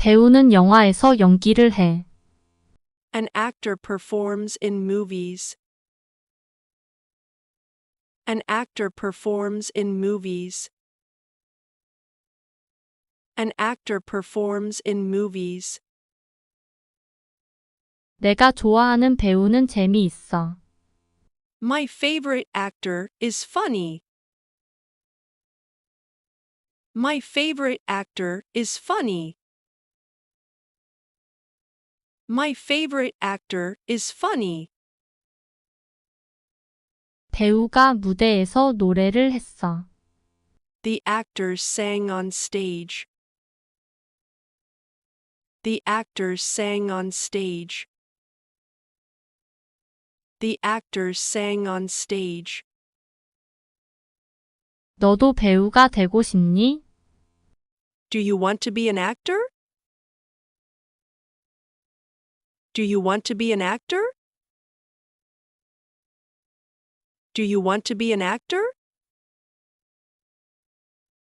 배우는 영화에서 연기를 해. An actor performs in movies. An actor performs in movies. An actor performs in movies. 내가 좋아하는 배우는 재미있어. My favorite actor is funny. My favorite actor is funny. My favorite actor is funny. 배우가 무대에서 노래를 했어. The actors sang on stage. The actors sang on stage. The actors sang on stage. 너도 배우가 되고 싶니? Do you want to be an actor? Do you want to be an actor? Do you want to be an actor?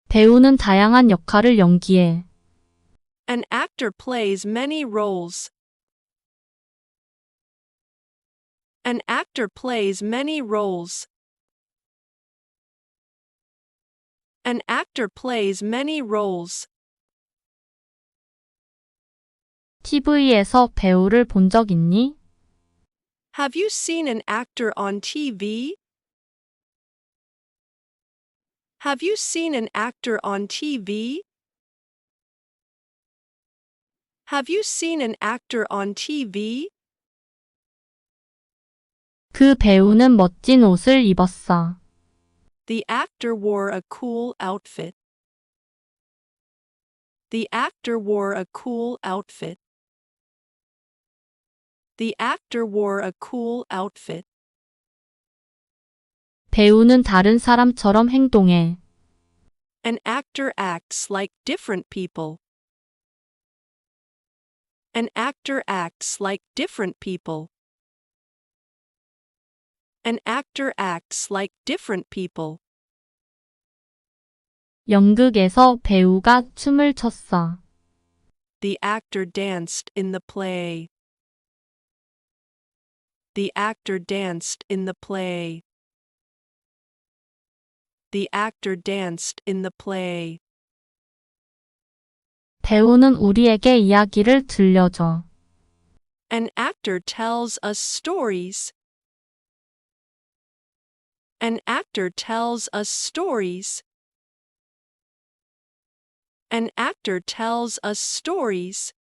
배우는 다양한 역할을 연기해. An actor plays many roles. An actor plays many roles. An actor plays many roles. TV에서 배우를 본 적 있니? Have you seen an actor on TV? Have you seen an actor on TV? Have you seen an actor on TV? 그 배우는 멋진 옷을 입었어. The actor wore a cool outfit. The actor wore a cool outfit. The actor wore a cool outfit. 배우는 다른 사람처럼 행동해. An actor acts like different people. An actor acts like different people. An actor acts like different people. 연극에서 배우가 춤을 췄어. The actor danced in the play. The actor danced in the play. The actor danced in the play. 배우는 우리에게 이야기를 들려줘. An actor tells us stories. An actor tells us stories. An actor tells us stories.